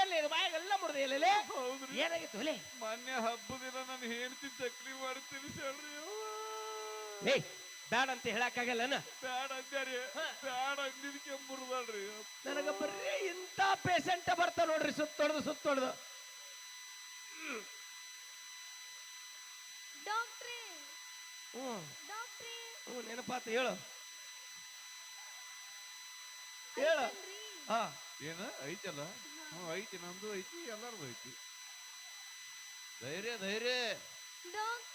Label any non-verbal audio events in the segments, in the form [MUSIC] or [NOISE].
ಎಲ್ಲಿ ಬಾಯಾಗೆಲ್ಲ ಮುಡ್ದೆ ಎಲ್ಲೇ ಹೌದ್ರಿ. ಏನಾಗಿತ್ತು? ಒಲೆ ಮೊನ್ನೆ ಹಬ್ಬದ ದಿನ ನಾನು ಹೆಂಡತಿ ಚಕ್ರಿ ಮಾಡಿ ತಿಳಿಸ್ಯಾಳ್ರಿ ಏ ಬ್ಯಾಡ ಅಂತ ಹೇಳಕ್ಕಾಗಲ್ಲನ ಬ್ಯಾಡ ಅಂದ್ಯಾರಿ. ಬ್ಯಾಡ ಅಂದಿದ್ಕೆ ಮುರಿದಾಳ್ರಿ ನನಗ ಬರ್ರಿ ಇಂಥ ಪೇಷಂಟ್ ಬರ್ತಾ ನೋಡ್ರಿ ಸುತ್ತೊಡ್ದು ಸುತ್ತೊಡ್ದು. ಡಾಕ್ಟ್ರೇ. ಹ್ಞೂ. ಡಾಕ್ಟ್ರೇ. ಹ್ಞೂ ನೆನಪಾತು ಹೇಳು. ಹೇಳು. ಹಾ. ಏನ? ಐತಲ್ಲ? ಹ್ಞೂ ಐತಿ ನಮ್ದು ಐತಿ ಎಲ್ಲಾರ್ದು ಐತಿ. ಧೈರ್ಯ ಧೈರ್ಯ.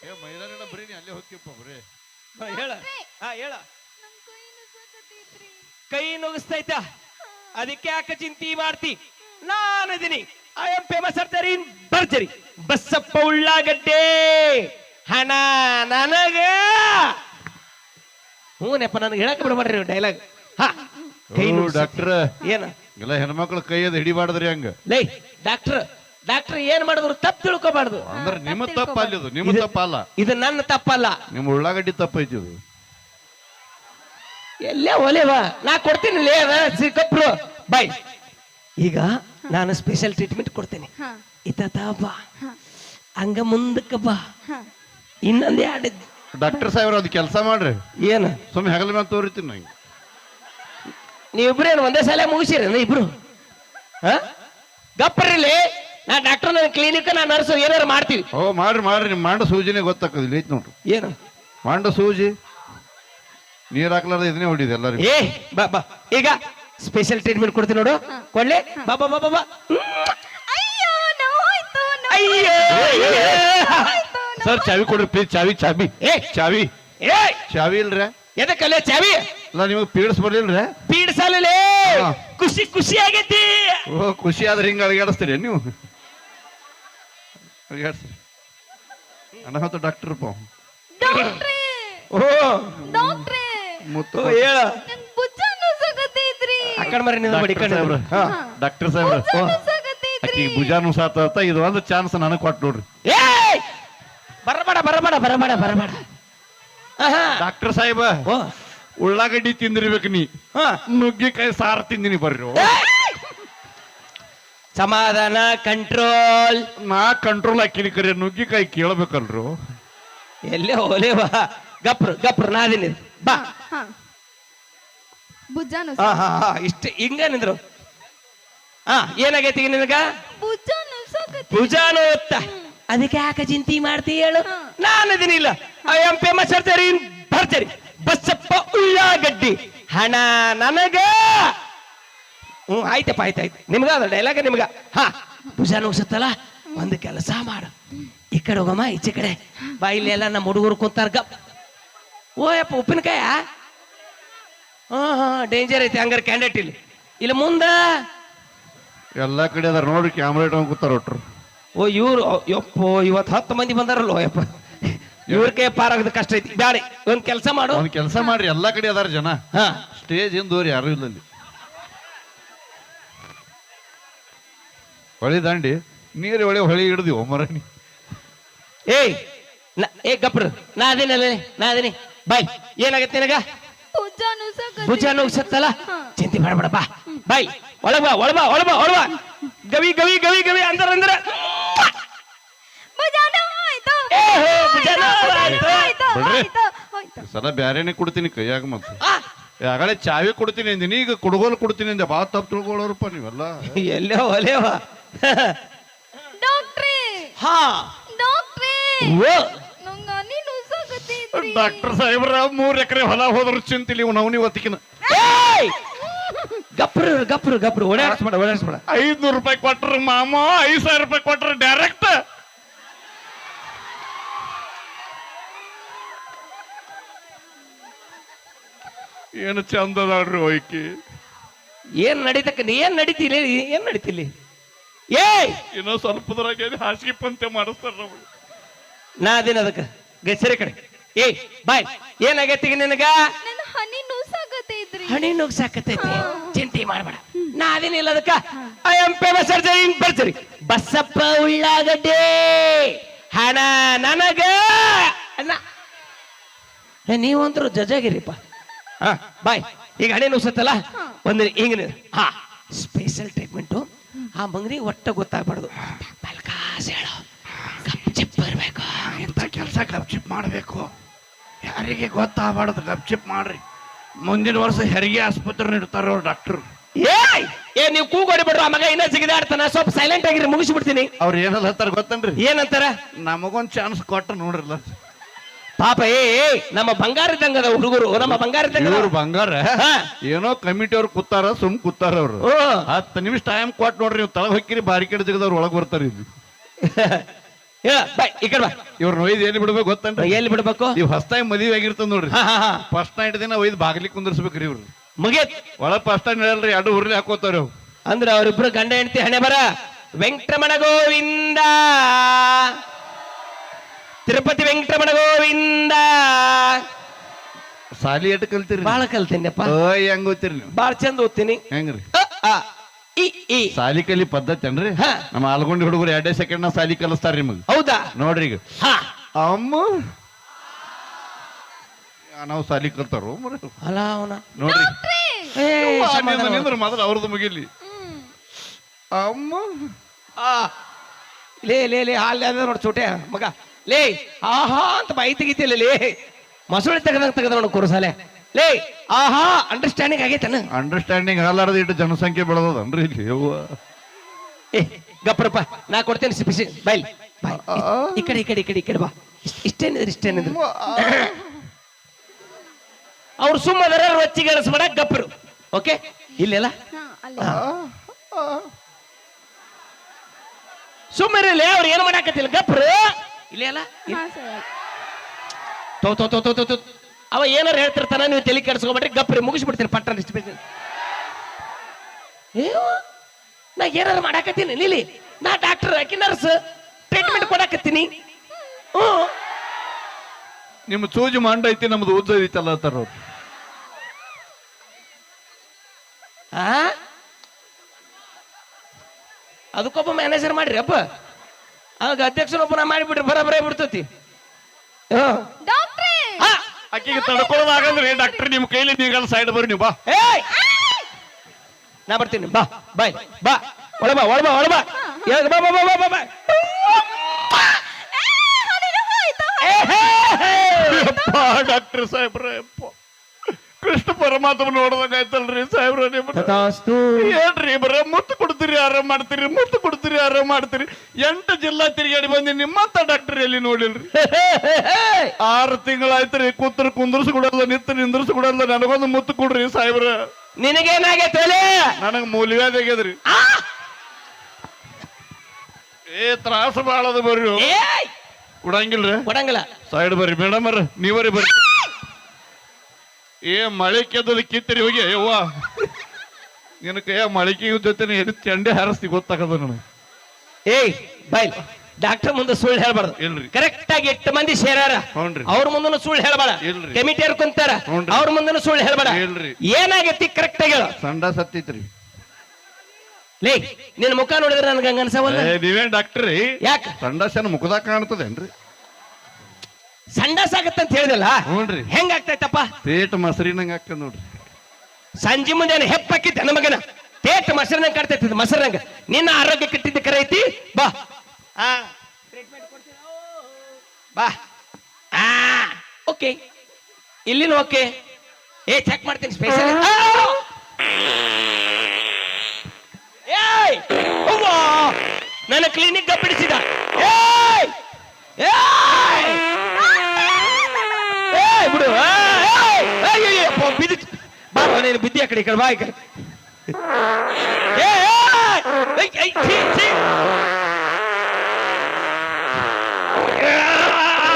ಏ ಮೈದಾನ ಬರೀ ನೀ ಅಲ್ಲೇ ಹೋಗ್ತಿಪ್ಪ ಬರೀ. ಹಾ, ಹೇಳ. ಹಾ ಹೇಳ. ಕೈ ನುಗ್ಸ್ತೈತ ಅದಕ್ಕೆ ಯಾಕೆ ಚಿಂತಿ ಮಾಡ್ತಿ? ನಾನದಿನಿ I am famous surgery in ಭರ್ಜರಿ ಬಸ್ಸಪ್ಪ ಉಳ್ಳಾಗಡ್ಡೆ. ಹಣ ನನಗ. ಹ್ಞೂನಪ್ಪ ನನಗೆ ಹೇಳಕ್ ಬಿಡಬೇಡ್ರಿ ಡೈಲಾಗ್ ಹಾ ಕೈ ನುಗ್ಸು. ಡಾಕ್ಟರ್. ಏನ? ಎಲ್ಲ ಹೆಣ್ಮಕ್ಳು ಕೈಯದ ಹಿಡಿಬಾರ್ದ್ರಿ ಹಂಗ. ಲೈ ಡಾಕ್ಟರ್ ಡಾಕ್ಟರ್ ಏನ್ ಮಾಡಿದ್ರು ತಪ್ಪು ತಿಳ್ಕೊಬಾರ್ದು. ಅಂದ್ರೆ ನಿಮ್ಮ ತಪ್ಪ ಅಲ್ಲಿ ಇದು ನಿಮ್ಮ ಇದು- ತಪ್ಪ ಅಲ್ಲ ಇದು ನನ್ನ ತಪ್ಪಲ್ಲ. ನಿಮ್ಮ ಉಳ್ಳಾಗಡ್ಡಿ ತಪ್ಪ ಐತಿ ಇದು. ಎಲ್ಲೇ ಒಲೆವ ನಾ ಕೊಡ್ತೀನಿ ಲೇ ಸಿಕ್ಕಪ್ರು ಬಾಯ್. ಈಗ ನಾನು ಸ್ಪೆಷಲ್ ಟ್ರೀಟ್ಮೆಂಟ್ ಕೊಡ್ತೇನೆ. ಹಾ. ಇತ್ತ ಬಾ. ಹಾ. ಹಂಗ ಮುಂದಕ್ಕೆ ಬಾ. ಇನ್ನೊಂದೇ ಇನ್ನೊಂದು ಎರಡು ಡಾಕ್ಟರ್ ಸಾಹೇಬ್ರ ಅದು ಕೆಲಸ ಮಾಡ್ರಿ. ಏನು? ಸುಮ್ಮನೆ ಹೆಗಲ ಮೇಲೆ ತೋರಿತೀನಿ ನಂಗೆ. ನೀವಿಬ್ರೇನು ಒಂದೇ ಸಲ ಮುಗಿಸಿರಿ ಇಬ್ರು? ಹಾ? ಗಪ್ಪರಿಲಿ ನಾ ಡಾಕ್ಟರ್ ನನ್ನ ಕ್ಲಿನಿಕ್ ನಾ ನರ್ಸ್ ಏನಾರು ಮಾಡ್ತೀವಿ. ಓ ಮಾಡ್ರಿ ಮಾಡ್ರಿ. ನಿಮ್ಮ ಮಾಂಡ ಸೂಜಿನೇ ಗೊತ್ತಾಕದ ಇಲ್ಲಿ ಐತಿ ನೋಡ್ರಿ. ಏನು? ಮಾಂಡ ಸೂಜಿ ನೀರ್ ಹಾಕ್ಲಾರ್ದ ಇದನ್ನೇ ಹೊಡಿದೆ ಎಲ್ಲರಿಗೂ. ಏ ಬಾ ಬಾ. ಈಗ ಸ್ಪೆಷಲ್ ಟ್ರೀಟ್ಮೆಂಟ್ ಕೊಡ್ತೀನಿ ನೋಡು. ಕೊಡ್ಲಿ? ಬಾ ಬಾ ಬಾ ಬಾ ಬಾ. ಅಯ್ಯೋ ನೋವಾಯ್ತು ಅಯ್ಯೋ ಸರ್ ಚಾವಿ ಕೊಡ್ರಿ ಪ್ಲೀಸ್ ಚಾವಿ ಚಾವಿ. ಏ. ಚಾವಿ. ಏ. ಚಾವಿ ಇಲ್ರಿ? ಎದಕ್ಕಲ್ಲ ಚಾವಿ? ಅಲ್ಲ ನಿಮಗೆ ಪೀಡ್ಸ್ ಬರ್ಲಿಲ್ರಿ? ಪೀಡ್ಸಲೇ ಹಾ. ಖುಷಿ ಖುಷಿ ಆಗೈತಿ. ಓ ಖುಷಿ ಆದ್ರೆ ಹಿಂಗೆ ಅಳಗಾಡಿಸ್ತೀರಿ ನೀವು? ಅಳಗಾಡಿಸ್ರಿ ಅನಾಹುತ ಡಾಕ್ಟರ್ ಪ ಡಾಕ್ಟ್ರೇ! ಓ. ಡಾಕ್ಟ್ರೇ! ಮುತ್ತು. ಓ, ಹೇಳ. ನನ್ ಭುಜ ನುಸಕತೈತ್ರಿ ಆ ಮರಿ ನಿಂದ ಬಡಿ ಕಡೆ ಸಾಹೇಬ್ರ. ಡಾಕ್ಟರ್ ಸಾಹೇಬ್ರ. ಭುಜ ನುಸಕತೈತ್ರಿ ಆಕಿ ಭುಜಾನು ಸಾತ ಇದು ಒಂದು ಚಾನ್ಸ್ ನನಗೆ ಕೊಟ್ಟು ನೋಡ್ರಿ. ಏಯ್! ಬರಬೇಡ ಬರಬೇಡ ಬರಬೇಡ ಬರಬೇಡ. ಡಾಕ್ಟರ್ ಸಾಹೇಬ. ಓ. ಉಳ್ಳಾಗಡ್ಡಿ ತಿಂದಿರ್ಬೇಕು ನೀ. ಹಾ ನುಗ್ಗಿಕಾಯಿ ಸಾರು ತಿಂದಿನಿ ಬರ್ರಿ. ಸಮಾಧಾನ ಕಂಟ್ರೋಲ್ ನಾ ಕಂಟ್ರೋಲ್ ಹಾಕಿನಿ ಕರೆ ನುಗ್ಗಿಕಾಯಿ ಕೇಳ್ಬೇಕಲ್ರು? ಎಲ್ಲೇ ಬಾ. ಗಪ್ರು ಗಪ್ರು ನಾದಿನಿ ಬಾ. ನುಸ ಹಾ. ಹಾ ಹಾ ಇಷ್ಟ ಹಿಂಗ ನಿಂದ್ರು ಹಾ ಏನಾಗೈತಿ ಈಗ ನಿನಗ? ನುಸಕತೈತ್ರಿ ಭುಜಾನು ಅದಕ್ಕೆ ಯಾಕೆ ಚಿಂತಿ ಮಾಡ್ತಿ ಹೇಳು. ನಾನು ಅದಿನಿಲ್ಲ ಐ ಆಮ್ ಫೇಮಸ್ ಇನ್ ಭರ್ಜರಿ. ಬಸ್ಸಪ್ಪ ಉಳ್ಳಾಗಡ್ಡಿ. ಹಣ ನನಗ. ಹ್ಞೂ ಆಯ್ತಪ್ಪ ಆಯ್ತಾಯ್ತು ಆಯ್ತು. ನಿಮ್ಗ ಅದ ಡೈಲಾಗ ನಿಮ್ಗ? ಹಾ. ಭುಜ ನೋಸತ್ತಲ್ಲ ಒಂದು ಕೆಲಸ ಮಾಡು. ಈ ಕಡೆ ಹೋಗಮ್ಮ ಈಚೆ ಕಡೆ. ಬಾ ಇಲ್ಲಿ ಎಲ್ಲ ನಮ್ಮ ಹುಡುಗರು ಕುಂತಾರ. ಗಪ್. ಓ ಯಪ್ಪ ಉಪ್ಪಿನಕಾಯ? ಹಾ ಹಾ ಡೇಂಜರ್ ಐತಿ ಹಂಗಾರೆ ಕ್ಯಾಂಡಿಡೇಟ್ ಇಲ್ಲಿ. ಇಲ್ಲಿ ಮುಂದ? ಎಲ್ಲ ಕಡೆ ಅದಾರ ನೋಡ್ರಿ ಕ್ಯಾಮ್ರಾ ಇಟ್ಕೊಂಡ್ ಕೂತಾರ ಒಟ್ರು. ಓ ಇವ್ರು ಯಪ್ಪೋ ಇವತ್ತು ಹತ್ತು ಮಂದಿ ಬಂದಾರಲ್ಲೋ ಯಪ್ಪ ಇವ್ರ ಕೈ ಪಾರಾಗದ ಕಷ್ಟ ಐತಿ. ಬ್ಯಾಡಿ ಒಂದ್ ಕೆಲಸ ಮಾಡು. ಒಂದ್ ಕೆಲಸ ಮಾಡ್ರಿ ಎಲ್ಲಾ ಕಡೆ ಅದಾರ ಜನ. ಹಾ. ಸ್ಟೇಜ್ ಹಿಂದೋರಿ ಯಾರು ಇಲ್ಲ ಅಲ್ಲಿ ಹೊಳಿ ದಾಂಡಿ ನೀರು ಹೊಳೆ ಹೊಳಿ ಹಿಡ್ದಿ ಓ ನೀ ಏಯ್ ನ- ಏ ಗಪ್ರ ನಾ ಅದೇನಲ್ಲ ನಾ ಅದೇನಿ. ಬಾಯ್ ಏನಾಗತ್ತೆ ನಿನಗ? ಭುಜ ನುಸಕತೈತ್ರಿ ಭುಜ ನೋಗ್ಸತ್ತಲ್ಲ. ಚಿಂತೆ ಮಾಡಬೇಡ ಬಾ ಬಾಯ್ ಒಳಗ ಬಾ ಒಳಗ್ ಬಾ ಒಳಗ್ ಬಾ. ಗವಿ ಗವಿ ಗವಿ ಗವಿ ಅಂದ್ರ ಅಂದ್ರ ಭುಜ ನೋವಾಯ್ತು ಏ ಸಲ ಬ್ಯಾರೇನೆ ಕೊಡ್ತೀನಿ ಕೈಯಾಗ ಮತ್ತೆ. ಆಗಲೇ ಚಾವಿ ಕೊಡ್ತೀನಿ ಅಂದಿನಿ ಈಗ ಕುಡ್ಗೋಲ್ ಕೊಡ್ತೀನಿ ಅಂದೆ. ಭಾಳ ತಪ್ಪು ತಿಳ್ಕೊಳ್ಳೋರಪ್ಪ ನೀವೆಲ್ಲ. ಎಲ್ಲೇ ಒಲೆವ. ಡಾಕ್ಟ್ರೇ. ಹಾ. ಡಾಕ್ಟ್ರೇ. ಸಾಹೇಬ್ರ ಮೂರ್ ಎಕರೆ ಹೊಲ ಹೋದ್ರು ಚಿಂತಿಲಿ ಇವ್ ನವನಿ ಒತ್ತಿಕಿನ. ಗಪ್ರ ಗಪ್ರ ಗಪ್ರ ಗಪ್ರು. ಓಡಾಡಿಸ್ಬೇಡ ಓಡಾಡಿಸ್ಬೇಡ. ಐದ್ನೂರು ರೂಪಾಯಿ ಕೊಟ್ರ ಮಾಮ ಐದ್ ಸಾವಿರ ರೂಪಾಯಿ ಕೊಟ್ರ ಡೈರೆಕ್ಟ್ ಏನು ಚಂದದ ಒಯ್ಕಿ ಏನ್ ನಡೀತಕ್ಕ ಏನ್ ನಡೀತಿಲಿ? ಏನ್ ನಡೀತಿಲಿ? ಏಯ್! ಇನ್ನೂ ಸ್ವಲ್ಪದ್ರಾಗ ಹಾಸಿಗೆ ಪಂತೆ ಮಾಡಿಸ್ತಾರ ನಾ ಅದೇನ ಅದಕ್ಕ? ಗಸರಿ ಕಡೆ ಏಯ್ ಬಾಯ್. ಏನಾಗೈತಿ ಈಗ ನಿನಗ? ನನ್ ಹನಿ ಹಣಿ ನುಗ್ಸಾಕತ್ತೈತಿ ಚಿಂತೆ ಮಾಡಬೇಡ. ನಾ ಅದೇನಿಲ್ಲ ಅದಕ್ಕ? I am famous surgery in ಬರ್ಜರಿ Basappa ಉಳ್ಳಾಗಡ್ಡೆ. ಹಣ ನನಗ. ಅಣ್ಣ. ಏ, ನೀವಂತರೂ ಜಜಾಗಿರಿಪ್ಪ. ಬಾಯ್. ಈಗ ಹಣೆ ನುಸತ್ತಲ್ಲ ಒಂದು ಹಿಂಗ ಹಾ. ಸ್ಪೆಷಲ್ ಟ್ರೀಟ್ಮೆಂಟು ಆ ಮಂಗ್ರಿ ಒಟ್ಟ ಗೊತ್ತಾಗ್ಬಾರ್ದು. ಬಲ್ಕಾಸ್ ಹೇಳು. ಗಪ್ ಚಿಪ್ ಬರ್ಬೇಕು. ಇಂಥ ಕೆಲಸ ಗಪ್ಚಿಪ್ ಮಾಡಬೇಕು? ಯಾರಿಗೆ ಗೊತ್ತಾಗಬಾರ್ದು ಗಪ್ಚಿಪ್ ಮಾಡ್ರಿ. ಮುಂದಿನ ವರ್ಷ ಹೆರಿಗೆ ಆಸ್ಪತ್ರೆ ಇಡ್ತಾರ ಅವ್ರು ಡಾಕ್ಟರ್ ಏಯ್! ಏ ನೀವು ಕೂಗೋಡಿ ಬಿಡ್ರು ಮಗ ಇನ್ನ ಸಿಗದಾಡ್ತಾನ ಸ್ವಲ್ಪ ಸೈಲೆಂಟ್ ಆಗಿರಿ ಮುಗಿಸ್ಬಿಡ್ತೀನಿ. ಅವ್ರು ಏನಲ್ಲ ಹತ್ತಾರ ಗೊತ್ತನ್ರಿ? ಏನಂತಾರ? ನಮಗೊಂದ್ ಚಾನ್ಸ್ ಕೊಟ್ಟ ನೋಡ್ರಲ್ಲ. ಪಾಪ ಏ ಏ, ನಮ್ಮ ಬಂಗಾರ ಇದ್ದಂಗದ ಹುಡುಗರು ನಮ್ಮ ಬಂಗಾರ ಇದ್ದಂಗ ಇವ್ರು ಬಂಗಾರ? ಏನೋ ಕಮಿಟಿ ಅವ್ರು ಕೂತಾರ ಸುಮ್ ಕೂತಾರ ಅವ್ರು. ಹತ್ತು ನಿಮಿಷ ಟೈಮ್ ಕೊಟ್ಟು ನೋಡ್ರಿ ನೀವು ತಲೆ ಹೊಕ್ಕಿರಿ ಬಾರಿಕೇಡ್ ಜಿಗದವ್ರು ಒಳಗ್ ಬರ್ತಾರ ಇದು [LAUGHS] ಏ, ಬಾ ಈ ಕಡೆ ಬಾ. ಇವ್ರನ್ನ ಒಯ್ದು ಎಲ್ಲಿ ಬಿಡ್ಬೇಕು ಗೊತ್ತನ್ರಿ? ಎಲ್ಲಿ ಬಿಡ್ಬೇಕು? ನೀವು ಹೊಸ್ತಾಗಿ ಮದುವೆ ಆಗಿರ್ತದ ನೋಡ್ರಿ. ಹಾ ಹಾ ಹಾ. ಫಸ್ಟ್ ನೈಟ್ ದಿನ ಒಯ್ದು ಬಾಗ್ಲಿ ಕುಂದರ್ಸ್ಬೇಕ್ರಿ ಇವ್ರು. ಮುಗಿಯತ್ ಒಳಗ್ ಫಸ್ಟ್ ಟೈಮ್ ಹೇಳಲ್ರಿ ಎರಡು ಉರ್ಲಿ ಹಾಕೋತಾರ ಅಂದ್ರೆ ಅವರಿಬ್ರು ಗಂಡ ಹೆಂಡತಿ ಹಣೆ ಬರ. ವೆಂಕಟರಮಣ ಗೋವಿಂದ. ತಿರುಪತಿ ವೆಂಕಟರಮಣ ಗೋವಿಂದ. ಸಾಲಿ ಎಟ್ ಕಲ್ತೀರಿ ಬಾಳ ಕಲ್ತೇನೆ ಓಯ್ ಹೆಂಗ್ ಓದ್ತೀರಿ ನೀವು? ಬಾಳ ಚಂದ ಓದ್ತೀನಿ. ಹೆಂಗ್ರಿ? ಅ, ಇ, ಈ. ಸಾಲಿ ಕಲಿ ಪದ್ಧತಿ ಏನ್ರಿ? ಹಾ. ನಮ್ಮ ಆಲ್ಗೊಂಡಿ ಹುಡುಗರು ಎರಡೇ ಸೆಕೆಂಡ್ನ ಸಾಲಿ ಕಲಿಸ್ತಾರ ನಿಮಗ್. ಹೌದಾ? ನೋಡ್ರಿ ಈಗ. ಹಾ. ಅಮ್ಮ. ನಾವು ಸಾಲಿ ಕಲ್ತಾರ ಮರ ಅಲ್ಲ ಅವನ. ನೋಡ್ರಿ. ಏ, ಸಮಾಧಾನ ನಿಂದ್ರ- ಮಾಡು. ನಿಂದ್ರ ಮೊದಲು ಅವ್ರದ್ದು ಮುಗಿಲಿ. ಅಮ್ಮ. ಆ, ಲೇ ಲೇ ಲೇ ಹಾಲ್ ಅದ ನೋಡ್ ಚೋಟೆ ಮಗ. ಲೇ ಆಹಾ ಅಂತ ಬೈತಿಗಿತಿಲ್ಲ ತೆಗಿತಿಲ್ಲ ಲೇ. ಮಸೂಳೆ ತೆಗೆದ ತೆಗೆದ ನೋಡು ಕುರುಸಾಲೆ ಲೇ. ಆಹಾ ಅಂಡರ್ಸ್ಟ್ಯಾಂಡಿಂಗ್ ಆಗೈತನ? ಅಂಡರ್ಸ್ಟ್ಯಾಂಡಿಂಗ್ ಆಗಲಾರದ ಇಟ್ಟು ಜನಸಂಖ್ಯೆ ಬೆಳೆದದನ್ರಿ ಇಲ್ಲಿ ಯವ್ವ. ಏ ಗಪ್ಪರಪ್ಪ ನಾ ಕೊಡ್ತೇನೆ ಸಿಪಿಸಿ ಬೈಲ್. ಬಾಯ್ ಈ ಕಡೆ ಈ ಕಡೆ ಈ ಕಡೆ ಈ ಕಡೆ ಬಾ. ಇಷ್ಟ್- ಇಷ್ಟೇನಿದ್ರು ಇಷ್ಟೇನಿದ್ರು. ಅವ್ರು ಸುಮ್ಮದರ ರೊಚ್ಚಿಗೆಳಿಸ್ಬೇಡ ಗಪ್ಪರು ಗಪ್ರು. ಓಕೆ? ಇಲ್ಲೆಲ್ಲ? ಹಾ ಅಲ್ಲಿ. ಸುಮ್ಮನೆ ಅವ್ರು ಏನು ಮಾಡಾಕತ್ತಿಲ್ಲ ಗಪ್ರು. ಇಲ್ಲೆಲ್ಲ ಹಾ ಸರ್ ತೋ ತೋ ತೋ ತೋ ತೋ ತೋ. ಅವ ಏನಾರು ಹೇಳ್ತಿರ್ತಾನ ನೀವು ತಲೆ ಕೆಡಿಸ್ಕೊಬೇಡ್ರಿ ಗಪ್ರಿ ಮುಗಿಸ್ಬಿಡ್ತೀನಿ ಪಟ್ಟಣ ಇಷ್ಟು ಬೇಕು ಏ ನಾ ಏನಾರು ಮಾಡಾಕತ್ತೀನಿ ನಿಲ್ಲಿ. ನಾ ಡಾಕ್ಟರ್ ಆಕಿ ನರ್ಸ್ ಟ್ರೀಟ್ಮೆಂಟ್ ಕೊಡಾಕತ್ತೀನಿ. ಹ್ಞೂ ನಿಮ್ಮ ಸೂಜಿ ಮಂಡ ಐತಿ ನಮ್ದು ಉದ್ದ ಐತಲ್ಲ ಅಂತಾರ ಅವ್ರು. ಆ? ಅದಕ್ಕೊಬ್ಬ ಮ್ಯಾನೇಜರ್ ಮಾಡ್ರಿ ಅಪ್ಪ. ಆಗ ಅಧ್ಯಕ್ಷನೊಬ್ಬ ನಾ ಮಾಡಿಬಿಟ್ರಿ ಬರಬರೇ ಬಿಡ್ತತಿ. ಆಕಿಗೆ ತಡ್ಕೊಳ್ಳೋದಾಗಂದ್ರೆ ಡಾಕ್ಟರ್ ನಿಮ್ ಕೈಲಿ ನೀಗಲ್ಲ ಸೈಡ್ ಬರ್ರಿ ನೀವು ಬಾ. ಏಯ್! ನಾ ಬರ್ತೀನಿ ಬಾ ಬಾಯ್ ಬಾ. ಒಳ ಬಾ ಒಳ ಬಾ ಒಳ ಬಾ. ಬಾ ಬಾ ಬಾ ಬಾ ಬಾ ಬಾ. ಏ, ಹೇ, ಹೇ. ಡಾಕ್ಟರ್ ಸಾಹೇಬ್ರ ಯಪ್ಪ. ಕೃಷ್ಣ ಪರಮಾತ್ಮ ನೋಡ್ದಂಗ ಆಯ್ತಲ್ರಿ ಸಾಹೇಬ್ರ ತಥಾಸ್ತು. ಏನ್ರಿ ಬರ ಮುತ್ತು ಕೊಡ್ತೀರಿ ಆರಾಮ್ ಮಾಡ್ತೀರಿ ಮುತ್ತು ಕೊಡ್ತೀರಿ ಆರಾಮ್ ಮಾಡ್ತೀರಿ ಎಂಟು ಜಿಲ್ಲಾ ತಿರುಗಾಡಿ ಬಂದಿ ನಿಮ್ಮಂತ ಡಾಕ್ಟರ್ ಎಲ್ಲಿ ನೋಡಿಲ್ರಿ. ಆರು ತಿಂಗಳಾಯ್ತ್ರಿ ಕೂತ್ರ ಕುಂದರ್ಸ್ ಕೊಡಲ್ಲ ನಿತ್ತ ನಿಂದ್ರಸ್ ಕೊಡಲ್ಲ ನನಗೊಂದು ಮುತ್ತು ಕೊಡ್ರಿ ಸಾಹೇಬ್ರ ನಿನಗೇನಾಗೈತೆ? ನನಗ್ ಮೂಲಿಗೆ ತೆಗೆದ್ರಿ! ಏ ತ್ರಾಸ ಬಾಳದ ಬರ್ರಿ! ಕೊಡಂಗಿಲ್ರಿ ಕೊಡಂಗಿಲ್ಲ ಸೈಡ್ ಬರ್ರಿ ಮೇಡಮ್ ನೀವರಿ ಬರ್ರಿ ಏ ಮಳೆ ಕೆದ್ದದ ಕಿತ್ತರಿ ಹೋಗಿ ಅಯ್ಯವ್ವ ನಿನ್ನ ಕೈಯ ಮಳಿಕೆ ಜೊತೆ ಎಲ್ಲಿ ಚಂಡೆ ಹಾರಿಸ್ತಿ ಗೊತ್ತಾಗದ ನನಗೆ. ಏಯ್ ಬಾಯ್ ಡಾಕ್ಟರ್ ಮುಂದೆ ಸುಳ್ಳು ಹೇಳ್ಬಾರ್ದು. ಇಲ್ರಿ. ಕರೆಕ್ಟ್ ಆಗಿ ಎಷ್ಟು ಮಂದಿ ಸೇರಾರ ಹ್ಞೂನ್ರಿ. ಅವ್ರ ಮುಂದನು ಸುಳ್ಳು ಹೇಳ್ಬೇಡ. ಇಲ್ರಿ. ಕಮಿಟಿಯರ್ ಕುಂತಾರ. ಹ್ಞೂನ್ರಿ. ಅವ್ರ ಮುಂದನು ಸುಳ್ಳು ಹೇಳ್ಬೇಡ. ಇಲ್ರಿ. ಏನಾಗೈತಿ ಕರೆಕ್ಟ್ ಆಗಿ ಹೇಳು. ಸಂಡ ಸತ್ತಿತ್ರಿ. ಲೇ ನಿನ್ ಮುಖ ನೋಡಿದ್ರೆ ನನ್ಗೆ ಹಂಗ ಅನ್ಸವಲ್ಲ ಏ, ನೀವೇನ್ ಡಾಕ್ಟ್ರಿ ಯಾಕ? ಸಂಡಾಸನ ಮುಖದಾಗ ಕಾಣ್ತದೇನ್ರಿ? ಸಂಡಾಸ್ ಆಗತ್ತಂತ ಹೇಳಿದಲ್ಲ? ಹ್ಞೂನ್ರಿ. ಹೆಂಗ ಆಗ್ತೈತಪ್ಪ ಪೇಟ್ ಮೊಸರಿನಂಗ ಆಗ್ತದೆ ನೋಡ್ರಿ. ಸಂಜೆ ಮುಂದೆ ಏನು ಹೆಪ್ಪಾಕಿದ್ದ ನನ್ನ ಮಗನ? ತೇಟ್ ಕಟ್ತೈತಿ ಕಾಡ್ತೈತಿ ಮೊಸರಿನಂಗ ನಿನ್ನ ಆರೋಗ್ಯ ಕೆಟ್ಟಿದ್ದ ಕರೆ ಐತಿ? ಬಾ. ಆ, ಟ್ರೀಟ್ಮೆಂಟ್ ಕೊಡ್ತೀರಾ? ಬಾ. ಆ. ಓಕೆ. ಇಲ್ಲಿನ ಓಕೆ. ಏ ಚೆಕ್ ಮಾಡ್ತೀನಿ ಸ್ಪೆಷಲ್ ಏಯ್! ಅವ್ವ! ನನ್ನ ಕ್ಲಿನಿಕ್ ಬಿಡಿಸಿದ ಏ ಏಯ್! ಏಯ್ ಬಿಡು ಏಯ್, ಏಯ್, ಏಯ್, ಏಯ್, ಅಪ್ಪ, ಬಿದ್ದು ಬಾ ನೀನು ಬುದ್ಧಿ ಆ ಕಡೆ ಈ ಕಡೆ ಬಾ ಈ ಕಡೆ. ಏಯ್, ಛೀ, ಛೀ.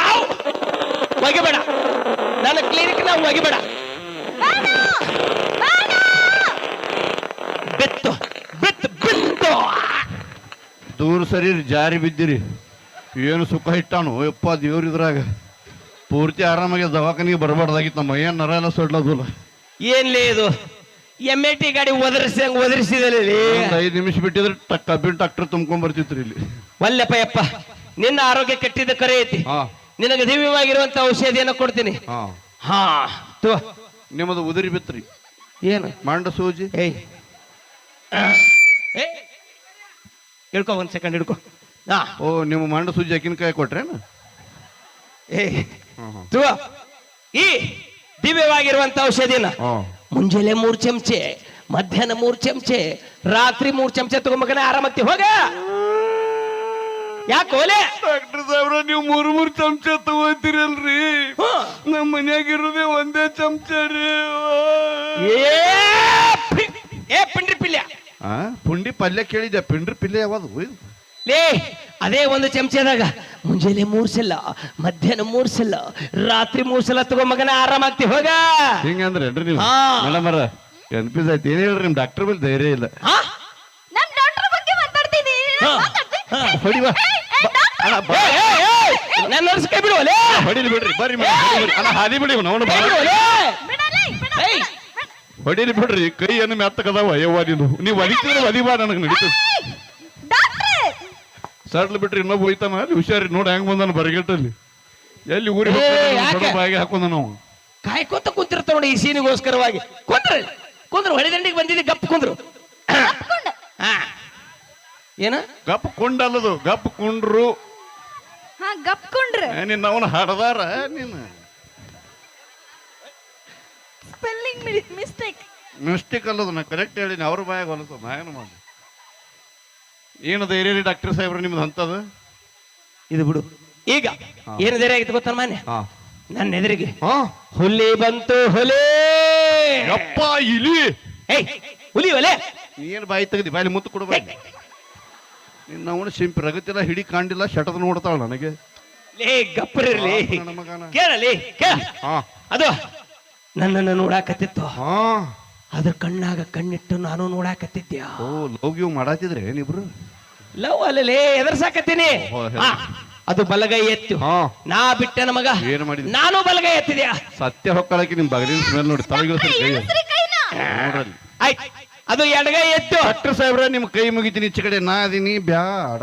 ಆವ್! ಒಗಿಬೇಡ. ನನ್ನ ಕ್ಲಿನಿಕ್ ನಾವು ಒಗಿಬೇಡ. ಬಿತ್ತು ಬಿತ್ತು ದೂರ ಸರಿ ಜಾರಿ ಬಿದ್ದಿರಿ. ಏನು ಸುಖ ಇಟ್ಟಾನು? ಯಪ್ಪ ದೇವ್ರ ಇದ್ರಾಗ. ಪೂರ್ತಿ ಆರಾಮಾಗಿ ದವಾಖಾನಿಗೆ ಬರಬಾರ್ದಾಗಿತ್ತು ನಮ್ಮ ಏನ್ ನರ ಎಲ್ಲ ಏನ್ಲೇ ಇದು? ಎಂ ಎ ಟಿ ಗಾಡಿ ಒದರಿಸಿದಂಗ ಒದರಿಸಿದಲ್ಲಿ ಐದು ಐದ್ ನಿಮಿಷ ಬಿಟ್ಟಿದ್ರೆ ಟಕ್ ಕಬ್ಬಿನ ಟ್ರಾಕ್ಟರ್ ತುಂಬ್ಕೊಂಡ್ ಬರ್ತಿತ್ರಿ ಇಲ್ಲಿ. ವಲ್ಲಪ್ಪ ಯಪ್ಪ. ನಿನ್ನ ಆರೋಗ್ಯ ಕೆಟ್ಟಿದ್ದ ಕರೆ ಐತಿ. ಹಾ. ನಿನಗೆ ದಿವ್ಯವಾಗಿರುವಂತ ಔಷಧಿಯನ್ನು ಕೊಡ್ತೀನಿ. ಹಾ. ಹಾ ತೋ. ನಿಮ್ಮದು ಉದುರಿ ಬಿತ್ರಿ. ಏನು? ಮಂಡ ಸೂಜಿ. ಏಯ್. ಏ ಹಿಡ್ಕೊ ಒಂದ್ ಸೆಕೆಂಡ್ ಹಿಡ್ಕೊ. ಹಾ. ಓ ನಿಮ್ಮ ಮಂಡ ಸೂಜಿ ಅಕ್ಕಿನ ಕೈ ಕೊಟ್ರೇನು? ಏಯ್. ತೋ. ಈ. ದಿವ್ಯವಾಗಿರುವಂತ ಔಷಧಿನ. ಮುಂಜಾನೆ ಮೂರ್ ಚಮಚೆ ಮಧ್ಯಾಹ್ನ ಮೂರ್ ಚಮಚೆ ರಾತ್ರಿ ಮೂರ್ ಚಮಚೆ ತಗೊಂಬಕನ ಆರಾಮತ್ತಿ ಹೋಗ. ಯಾಕೆ ಓಲೆ ಡಾಕ್ಟರ್ ಸಾಹೇಬ್ರ ನೀವು ಮೂರು ಮೂರು ಚಮಚ ತಗೋತೀರಲ್ರಿ. ನಮ್ಮ ಮನ್ಯಾಗ ಇರೋದೇ ಒಂದೇ ಚಮಚ ರೀ. ಏ ಪಿ- ಏ ಪಿಂಡ್ರಿ ಪಿಲ್ಯ. ಆ ಪುಂಡಿ ಪಲ್ಯ ಕೇಳಿದ್ದೆ ಪಿಂಡ್ರಿ ಪಿಲ್ಯ ಯಾವುದು? ಲೇ ಅದೇ ಒಂದು ಚಮಚದಾಗ ಮುಂಜಾನೆ ಮೂರ್ ಸಲ ಮಧ್ಯಾಹ್ನ ಮೂರ್ ಸಲ ರಾತ್ರಿ ಮೂರ್ ಸಲ ಮಗನ ಆರಾಮಾಗ್ತಿ ಹೋಗ ಹಿಂಗಂದ್ರೆ ನೀವು ಹಾ. ಮೇಡಮ್ ಅರ ಎನ್ ಪಿ ಆಯ್ತು ಏನ್ ಹೇಳ್ರಿ ನಿಮ್ ಡಾಕ್ಟರ್ ಮೇಲೆ ಧೈರ್ಯ ಇಲ್ಲ ಹಾ? ನಾನ್ ಡಾಕ್ಟರ್ ಬಗ್ಗೆ ಹಾ. ಹಾ. ಹೊಡಿ ಬಾ. ಅಣ್ಣ ಬಾ ನನ್ನ ನರ್ಸ್ ಕೈ ಬಿಡು ಲೇ ಹೊಡಿಲಿ ಬಿಡ್ರಿ ಬರ್ರಿ ಮೇಡಮ್ ಹೊಡಿ ಬಿಡ್ರಿ ಅಣ್ಣ ಹಾದಿ ಬಿಡಿ ನಾವು ಕೈ ಬಿಡು ಲೇ ಏಯ್. ಬಿಡ್ರಿ ಕೈ ಏನು ಮೆತ್ತಕದಾವ ಅಯ್ಯವ್ವ ನೀನು ನೀವು ಹೊಡಿತಿದ್ರೆ ಬಾ ನನಗೆ ನಡೀತದೆ. ಸಡ್ಲ್ ಬಿಟ್ರಿ ಇನ್ನೊಬ್ಬ ಹೋಯ್ತಾನ? ಅಲ್ಲಿ ಹುಷಾರಿ ನೋಡಿ ಹೆಂಗ್ ಬಂದಾನ ಬರಗಟ್ಟಲ್ಲಿ ಎಲ್ಲಿ ಊರಿ? ಬಾಯಿಗೆ ಹಾಕೊಂಡ ನಾವು ಕಾಯ್ಕೊತ ಕುಂತಿರ್ತಾವ ನೋಡಿ ಈ ಸೀನಿಗೋಸ್ಕರವಾಗಿ. ಕುಂದ್ರು ಕುಂದ್ರು ಹೊಳೆದಂಡಿಗೆ ಬಂದಿದ್ದೆ ಗಪ್ ಕುಂದ್ರು. ಹಾ. ಏನ? ಗಪ್ ಕುಂಡಲ್ಲದು ಗಪ್ ಕುಂಡ್ರು. ಹಾ ಗಪ್ಕೊಂಡ್ರೆ ಏ, ನಿನ್ನ ಅವನ ಹಡದಾರ ನೀನು ಸ್ಪೆಲ್ಲಿಂಗ್ ಮಿಸ್ಟೇಕ್ ಮಿಸ್ಟೇಕ್ ಅಲ್ಲದು ನಾ ಕರೆಕ್ಟ್ ಹೇಳಿನಿ ಅವ್ರ ಬಾಯಾಗ ಹೊಲಸ ನಾ ಏನು ಮಾಡಿ ಏನು ಧೈರ್ಯ ರೀ ಡಾಕ್ಟರ್ ಸಾಹೇಬ್ರ ನಿಮ್ದು ಅಂತದ ಇದು ಬಿಡು. ಈಗ ಏನು ಧೈರ್ಯ ಆಗಿತ್ತು ಗೊತ್ತ ಮಾನ್ಯ? ಹಾ. ನನ್ನ ಎದುರಿಗೆ. ಹಾ. ಹುಲಿ ಬಂತು ಹುಲಿ! ಯಪ್ಪ ಇಲಿ! ಏಯ್ ಹುಲಿ ಒಲೆ! ನೀನ್ ಏನು ಬಾಯಿ ತೆಗ್ದಿ ಬಾಯಲ್ಲಿ ಮುತ್ತು ಕೊಡಬೇಡ ನಿನ್ನ ಅವನು ಸಿಂಪಿ ರಗತಿಲ್ಲ ಹಿಡಿ ಕಾಂಡಿಲ್ಲ ಶಟದ ನೋಡ್ತಾಳ ನನಗೆ. ಲೇ ಗಪ್ಪರಿರ್ಲಿ ನನ್ನ ಮಗನ. ಕೇಳಲಿ ಕೇಳ. ಹಾ. ಅದು ನನ್ನನ್ನು ನೋಡಾಕತ್ತಿತ್ತು. ಹಾ. ಅದ್ರ ಕಣ್ಣಾಗ ಕಣ್ಣಿಟ್ಟು ನಾನು ನೋಡಾಕತ್ತಿದ್ಯ? ಓ ಲವ್ ಗಿವ್ ಮಾಡಾತಿದ್ರೆ ಏನಿಬ್ರು ಲವ್ ಅಲ್ಲಲೇ ಎದುರ್ಸಾಕತ್ತೀನಿ. ಅದು ಬಲಗೈ ಎತ್ತು. ಹಾ. ನಾ ಬಿಟ್ಟೆ ನಮಗ. ಏನ್ ಮಾಡಿದ ನಾನು ಬಲಗೈ ಎತ್ತಿದ್ಯಾ? ಸತ್ಯ ಹೊಕ್ಕಳಕ್ಕೆ ನಿಮ್ ಬಗಲಿನ ಸ್ಮೆಲ್ ನೋಡಿ ತಲೆಗಿಳಿಸಿ ಕೈ. ಇಳಿಸ್ರಿ ಕೈನ? ನೋಡ್ರಲ್ಲಿ ಆಯ್ತ್. ಅದು ಎಡಗೈ ಎತ್ತು. ಡಾಕ್ಟರ್ ಸಾಹೇಬ್ರ ನಿಮ್ ಕೈ ಮುಗಿತೀನಿ ಈಚೆ ಕಡೆ ನಾ ಅದೀನಿ ಬ್ಯಾಡ.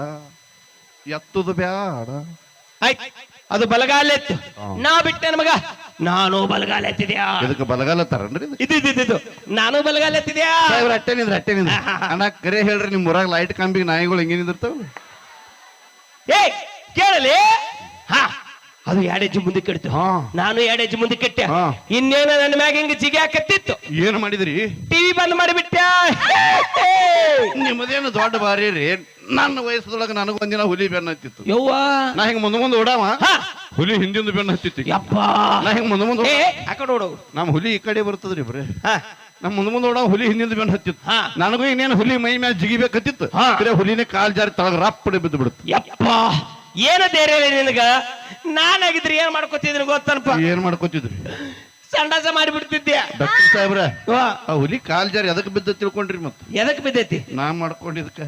ಎತ್ತದು ಬ್ಯಾಡ. ಆಯ್ತ್. ಅದು ಬಲಗಾಲ ಎತ್ತು ನಾ ಬಿಟ್ಟೆ ನಮಗ ನಾನು ಬಲಗಾಲ ಎತ್ತಿದ್ಯಾ ಇದಕ್ಕೆ ಬಲಗಾಲ ತರನ್ರಿ ಇದು? ಇದು ಇದು ಇದು, ಇದು ನಾನು ಬಲಗಾಲ ಎತ್ತಿದ್ಯಾ ಸಾಹೇಬ್ರ ಅಟ್ಟೆ ನಿಂದ್ರ ಅಟ್ಟೆ ನಿಂದ್ರ. ಅಣ್ಣ ಕರೆ ಹೇಳ್ರಿ ನಿಮ್ ಊರಾಗ ಲೈಟ್ ಕಂಬಿಗೆ ನಾಯಿಗಳು ಹೆಂಗೆ ನಿಂದಿರ್ತಾವ? ಏ ಕೇಳಲಿ? ಹಾ. ಅದು ಎರಡ್ ಹೆಜ್ಜೆ ಇಡ್ತು ಹಾ. ನಾನು ಎರಡು ಹೆಜ್ಜೆ ಮುಂದಿ ಇಟ್ಟೆ ಹಾ. ಇನ್ನೇನ ನನ್ನ ಮ್ಯಾಗ ಹಿಂಗ ಜಿಗಿ ಹಾಕತ್ತಿತ್ತು. ಏನ್ ಮಾಡಿದ್ರಿ? ಟಿವಿ ಬಂದ್ ಮಾಡಿಬಿಟ್ಟ ನಿಮ್ಮದೇನು ದೊಡ್ಡ ಬಾರಿ ರೀ? ನನ್ನ ವಯಸ್ಸದೊಳಗೆ ನನಗೊಂದಿನ ಹುಲಿ ಬೆನ್ನ ಹತ್ತಿತ್ತು. ಯವ್ವ. ನಾ ಹಿಂಗ್ ಮುಂದೆ ಮುಂದೆ ಓಡಾವ? ಹಾ. ಹುಲಿ ಹಿಂದಿಂದ ಬೆನ್ನ ಹತ್ತಿತ್ತು ಯಪ್ಪ. ನಾ ಹಿಂಗ್ ಮುಂದೆ ಮುಂದೆ ಏ ಆ ಕಡೆ ನೋಡು ಹುಲಿ ಈ ಕಡೆ ಬರ್ತದ್ರಿ ಬರೆ. ಹಾ. ನಮ್ಮ ಮುಂದೆ ಮುಂದೆ ಓಡಾವ ಹುಲಿ ಹಿಂದಿಂದ ಬೆನ್ನ ಹತ್ತಿತ್ತು. ಹಾ. ನನಗೂ ಇನ್ನೇನು ಹುಲಿ ಮೈ ಮ್ಯಾಲ ಜಿಗಿಬೇಕತ್ತಿತ್ತು ಹಾ. ಬರೇ ಹುಲಿನೇ ಕಾಲ್ ಜಾರಿ ತಳಗ ರಪ್ಪಡೆ ಬಿದ್ದು ಬಿಡುತ್ತೆ ಯಪ್ಪ. ಏನ ಧೈರ್ಯ ನಿನಗ? ನಾನಾಗಿದ್ರೆ ಏನ್ ಮಾಡ್ಕೊತಿದ್ದೀನಿ ಗೊತ್ತನಪ್ಪ ಏನ್ ಮಾಡ್ಕೋತಿದ್ರಿ? ಸಂಡಾಸ ಮಾಡಿಬಿಡ್ತಿದ್ದೆ ಡಾಕ್ಟರ್ ಸಾಹೇಬ್ರ ಆ ಹುಲಿ ಕಾಲ್ ಜಾರಿ ಅದಕ್ಕೆ ಬಿದ್ದ ತಿಳ್ಕೊಂಡ್ರಿ ಮತ್ತ ಎದಕ್ ಬಿದ್ದೈತಿ? ನಾ ಮಾಡ್ಕೊಂಡಿದ್ಕ.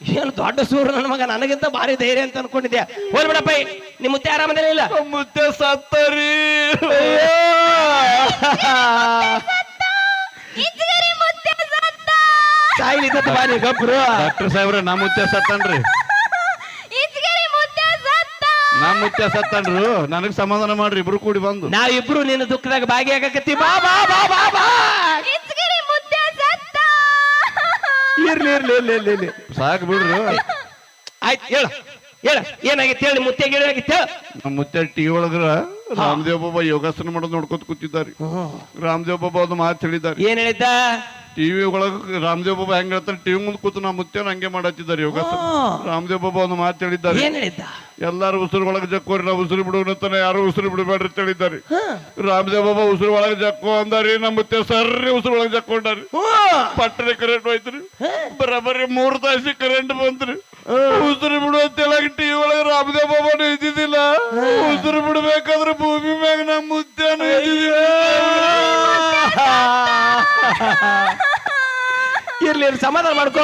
ಏನು ದೊಡ್ಡ ಸೂರು ನನ್ನ ಮಗ ನನಗಿಂತ ಭಾರಿ ಧೈರ್ಯ ಅಂತ ಅನ್ಕೊಂಡಿದ್ದೆ ಹೋಲ್ ಬಿಡಪ್ಪ ನಿಮ್ಮ ಮುತ್ತೆ ಆರಾಮದಿಲ್ಲ ಇಲ್ಲ? ಮುತ್ತೆ ಸತ್ತರಿ. ಇಜ್ಗರಿ ಮುತ್ತೆ ಸತ್ತ. ಸಾಯಿಲಿ ಬಾರಿ ಗಬ್ರು ಡಾಕ್ಟರ್ ಸಾಹೇಬ್ರ ನಾ ಮುತ್ತೆ ಸತ್ತನ್ರಿ. ಸತ್ತ ಮುತ್ಯ ಮುತ್ತೆ ಸತ್ತನ್ರು ನನಗ್ ಸಮಾಧಾನ ಮಾಡ್ರಿ ಇಬ್ರು ಕೂಡಿ ಬಂದು. ನಾವಿಬ್ರು ನಿನ್ನ ದುಃಖದಾಗ ಭಾಗಿಯಾಗಕತ್ತಿ. ಬಾ ಬಾ ಬಾ ಬಾ ಬಾ. ಸತ್ತ. ಇರ್ಲಿ ಇರ್ಲಿ ಇರ್ಲಿ ಇರ್ಲಿ ಇರ್ಲಿ. ಸಾಕ್ ಬಿಡ್ರಿ. ಆಯ್ತು ಹೇಳ. ಹೇಳ ಏನಾಗಿತ್ತು ಹೇಳಿ ಮುತ್ತೆ ಏನಾಗಿತ್ತು ಹೇಳು. ನಮ್ಮ ಮುತ್ತೆ ಟಿ ಒಳಗ್ರ ರಾಮದೇವ್ ಬಾಬಾ ಯೋಗಾಸನ ಮಾಡೋದು ನೋಡ್ಕೊತ ಕೂತಿದ್ದಾರೆ. ರಾಮದೇವ್ ಬಾಬಾ ಒಂದು ಮಾತು ಹೇಳಿದ್ದಾರೆ. ಏನ್ ಹೇಳಿದ್ದ? ಟಿವಿ ಒಳಗ ರಾಮದೇವ್ ಬಾಬಾ ಹೆಂಗ್ ಹೇಳ್ತಾರೆ ಟಿವಿ ಮುಂದೆ ಕೂತು ನಮ್ಮ ಮುತ್ತೆ ಹಂಗೆ ಮಾಡತ್ತಿದ್ದಾರೆ ಯೋಗಾಸನ. ರಾಮದೇವ್ ಬಾಬಾ ಒಂದು ಮಾತು ಹೇಳಿದ್ದಾರೆ. ಏನ್ ಹೇಳಿದ್ದ? ಎಲ್ಲಾರು ಉಸಿರು ಒಳಗೆ ಜಕ್ಕೋರಿ ನಾವು ಉಸಿರು ಬಿಡುವನಂತಾನೆ ಯಾರು ಉಸಿರು ಬಿಡಬೇಡ್ರಿ ಅಂತ ಹೇಳಿದ್ದಾರೆ. ರಾಮದೇವ್ ಬಾಬಾ ಉಸಿರು ಒಳಗೆ ಜಕ್ಕೋ ಅಂದಾರಿ ನಮ್ಮ ಸರ್ರಿ ಉಸಿರು ಒಳಗೆ ಜಕ್ಕೊಂಡಾರಿ ಪಟ್ಟಣ ಕರೆಂಟ್ ಹೋಯ್ತ್ರಿ. ಬರಬರಿ ಮೂರು ತಾಸಿ ಕರೆಂಟ್ ಬಂತ್ರಿ. ಉಸಿರು ಬಿಡು ಅಂತ ಹೇಳಕ್ ಟಿವಿ ಒಳಗೆ ರಾಮದೇವ್ ಬಾಬಾನು ಇದ್ದಿದ್ದಿಲ್ಲ ಉಸಿರು ಬಿಡ್ಬೇಕಾದ್ರೆ ಭೂಮಿ ಮ್ಯಾಗ ನಮ್ಮ ಮುತ್ತೆನು ಇದ್ದಿದ್ದಿಲ್ಲ ಇರ್ಲಿ ಸಮಾಧಾನ ಮಾಡ್ಕೋ.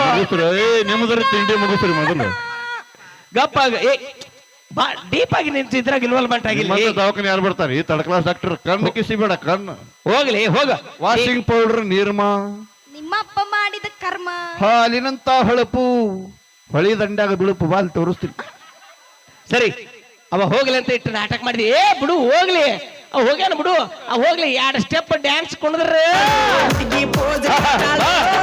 ನಿಮ್ಮದ್ರ ತಿಂಡಿ ಮುಗಿಸ್ರಿ ಮೊದಲು. ಗಪ್ಪ ಏ ಬಾ ಡೀಪ್ ಆಗಿ ನಿಂತು ಇದ್ರಾಗ ಇನ್ವಾಲ್ವ್ಮೆಂಟ್ ಆಗಿಲ್ಲ. ಮತ್ತೆ ದವಾಖಾನೆ ಯಾರು ಬರ್ತಾರೆ? ಈ ತರ್ಡ್ ಕ್ಲಾಸ್ ಡಾಕ್ಟರ್ ಕಣ್ಣು ಕಿಸಿ ಬೇಡ ಕಣ್ಣು. ಹೋಗ್ಲಿ ಹೋಗ. Washing powder Nirma. ನಿಮ್ಮಪ್ಪ ಮಾಡಿದ ಕರ್ಮ. ಹಾಲಿನಂತ ಹೊಳಪು. ಹೊಳಿ ದಂಡಾಗ ಬಿಳುಪು ಬಾಲ್ ತೋರಿಸ್ತೀನಿ. ಸರಿ ಅವ ಹೋಗ್ಲಿ ಅಂತ ಇಟ್ಟು ನಾಟಕ ಮಾಡಿದ್ವಿ ಏ ಬಿಡು ಹೋಗ್ಲಿ. ಅವ ಹೋಗ್ಯಾನ ಬಿಡು. ಅವ ಹೋಗ್ಲಿ ಎರಡು ಸ್ಟೆಪ್ ಡ್ಯಾನ್ಸ್ ಕುಣಿದ್ರೆ